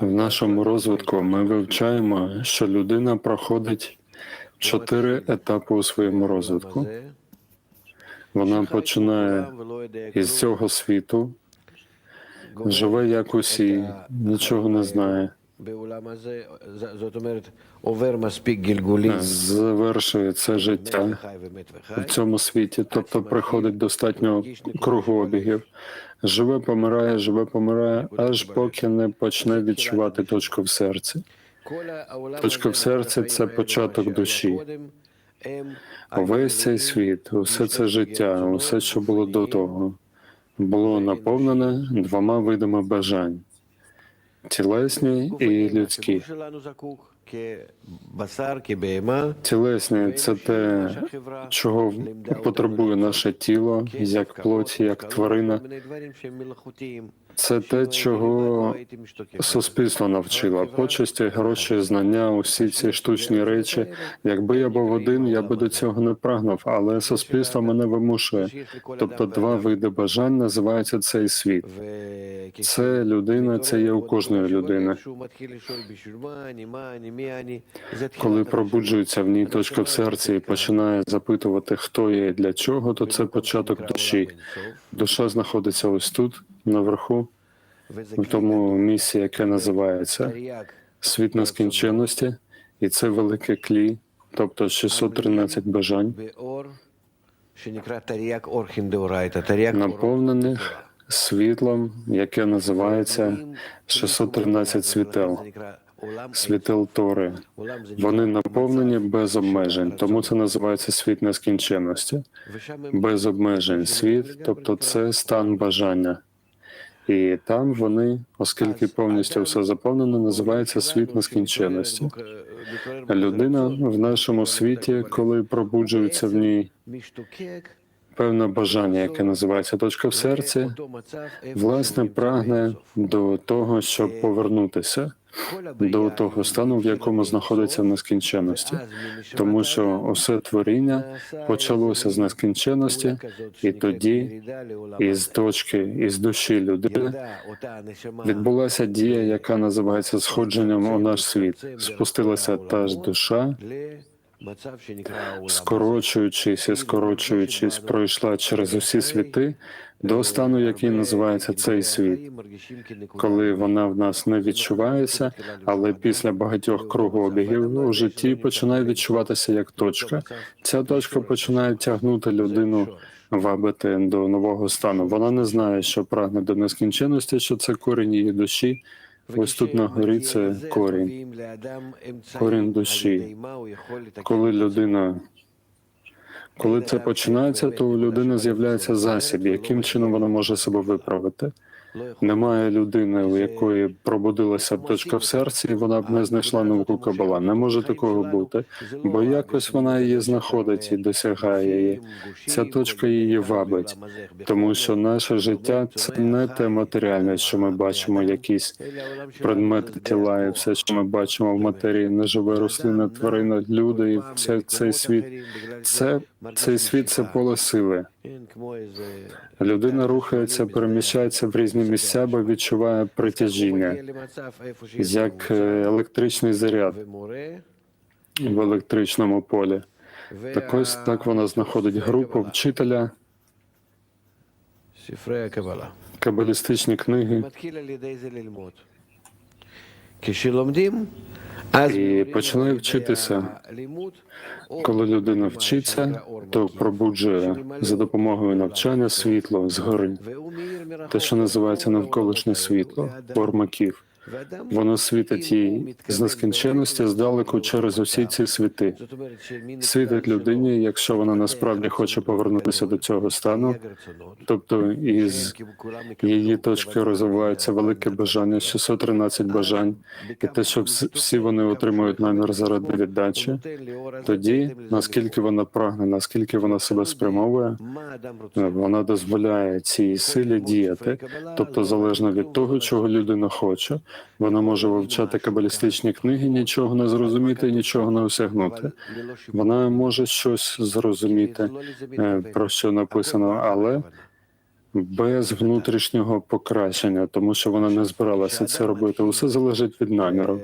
В нашому розвитку ми вивчаємо, що людина проходить чотири етапи у своєму розвитку. Вона починає із цього світу, живе як усі, нічого не знає, завершує це життя. в цьому світі, тобто приходить достатньо кругообігів, живе, помирає, живе, помирає, аж поки не почне відчувати точку в серці. Точка в серці це початок душі. Увесь цей світ, усе це життя, усе, що було до того, було наповнене двома видами бажань тілесні і людські. Тілесні це те, чого потребує наше тіло, як плоть, як тварина. Це те, чого суспільство навчило. Почесті, гроші, знання, усі ці штучні речі. Якби я був один, я би до цього не прагнув, але суспільство мене вимушує. Тобто, два види бажань називаються цей світ. Це людина, це є у кожної людини. Коли пробуджується в ній точка в серці і починає запитувати, хто я і для чого, то це початок душі. Душа знаходиться ось тут, наверху, в тому місці, яке називається світ нескінченності, і це велике клі, тобто 613 бажань, наповнених світлом, яке називається 613 світел, світел Тори. Вони наповнені без обмежень, тому це називається світ нескінченності. Без обмежень світ, тобто це стан бажання. І там вони, оскільки повністю все заповнено, називається світ нескінченності. Людина в нашому світі, коли пробуджується в ній певне бажання, яке називається точка в серці, власне прагне до того, щоб повернутися до того стану, в якому знаходиться в нескінченності, тому що усе творіння почалося з нескінченності, і тоді із точки, із душі людини відбулася дія, яка називається сходженням у наш світ. Спустилася та ж душа, скорочуючись і скорочуючись, пройшла через усі світи до стану, який називається цей світ, коли вона в нас не відчувається, але після багатьох кругообігів у житті починає відчуватися як точка. Ця точка починає тягнути людину. Вабити до нового стану. Вона не знає, що прагне до нескінченності, що це корінь її душі. Ось тут на горі це корінь, корінь душі. Коли людина, коли це починається, то у людини з'являється засіб, яким чином вона може себе виправити. Немає людини, у якої пробудилася б точка в серці, і вона б не знайшла науку кабала. Не може такого бути, бо якось вона її знаходить і досягає її. Ця точка її вабить, тому що наше життя це не те матеріальне, що ми бачимо, якісь предмети тіла, і все, що ми бачимо в матерії, неживе рослина, тварина, люди, і це цей світ. Це цей світ це поле сили. Людина рухається, переміщається в різні місця, бо відчуває притяжіння, як е, електричний заряд в електричному полі. Так ось так вона знаходить групу вчителя, кабалістичні книги, і починає вчитися. Коли людина вчиться, то пробуджує за допомогою навчання світло згори, те, що називається навколишнє світло, ормаків. Воно світить їй з нескінченності здалеку через усі ці світи. Світить людині, якщо вона насправді хоче повернутися до цього стану, тобто із її точки розвивається велике бажання, 613 бажань, і те, що всі вони отримують намір заради віддачі, тоді наскільки вона прагне, наскільки вона себе спрямовує, вона дозволяє цій силі діяти, тобто залежно від того, чого людина хоче, вона може вивчати кабалістичні книги, нічого не зрозуміти, нічого не осягнути. Вона може щось зрозуміти, е, про що написано, але без внутрішнього покращення, тому що вона не збиралася це робити. Усе залежить від наміру,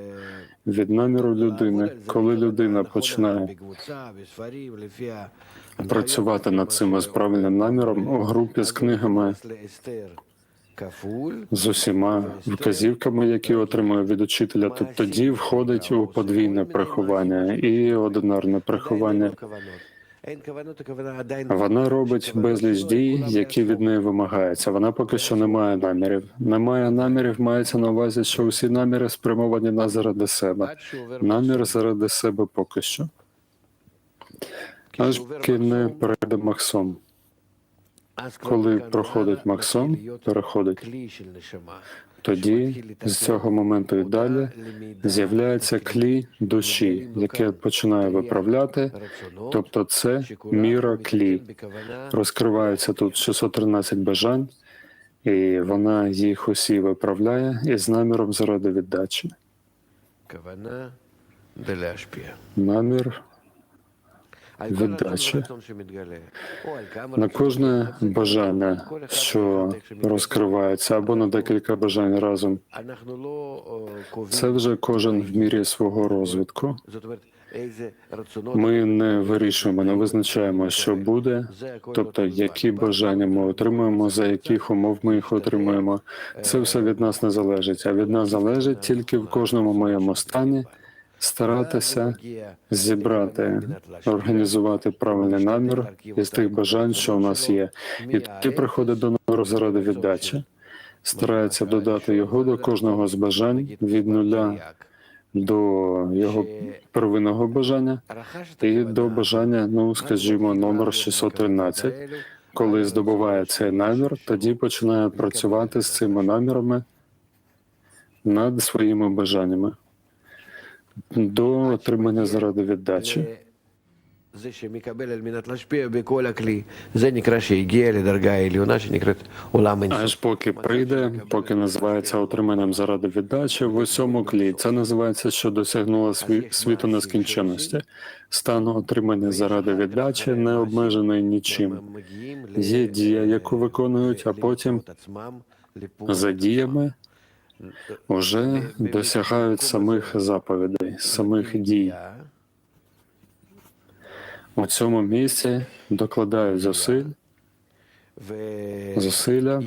від наміру людини. Коли людина починає працювати над цим з правильним наміром у групі з книгами з усіма вказівками, які отримує від учителя, то тоді входить у подвійне приховання і одинарне приховання. Вона робить безліч дій, які від неї вимагаються. Вона поки що не має намірів. Немає намірів, мається на увазі, що усі наміри спрямовані на заради себе. Намір заради себе поки що. Аж поки не перейде Максом. Коли проходить Максом, переходить, тоді з цього моменту і далі з'являється клі душі, яке починає виправляти, тобто це міра клі. Розкривається тут 613 бажань, і вона їх усі виправляє із наміром заради віддачі. Намір віддачі. на кожне бажання, що розкривається, або на декілька бажань разом. Це вже кожен в мірі свого розвитку. Ми не вирішуємо, не визначаємо, що буде, тобто які бажання ми отримуємо, за яких умов ми їх отримуємо. Це все від нас не залежить. А від нас залежить тільки в кожному моєму стані старатися зібрати, організувати правильний намір із тих бажань, що у нас є, і тоді приходить до наміру заради віддачі. Старається додати його до кожного з бажань від нуля до його первинного бажання і до бажання, ну скажімо, номер 613. Коли здобуває цей намір, тоді починає працювати з цими намірами над своїми бажаннями до отримання заради віддачі. זה שמקבל על מנת להשפיע בכל הכלי, זה נקרא שהגיע לדרגה העליונה שנקראת עולם אינסוף. Аж поки прийде, поки називається отриманням заради віддачі в усьому клі. Це називається, що досягнуло сві... світу нескінченності. Стан отримання заради віддачі не обмежений нічим. Є дія, яку виконують, а потім за діями вже досягають самих заповідей, самих дій. У цьому місці докладають зусиль, зусилля.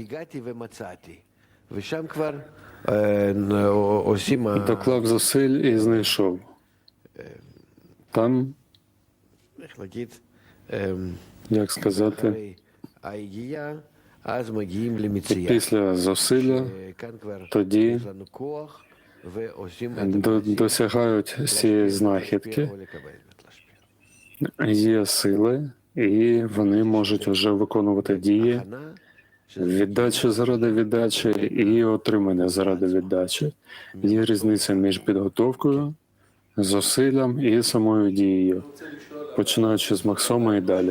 Доклав зусиль і знайшов. Там, як сказати, Після зусилля тоді досягають цієї знахідки, є сили, і вони можуть вже виконувати дії, віддачі заради віддачі і отримання заради віддачі. Є різниця між підготовкою, зусиллям і самою дією, починаючи з Максома і далі.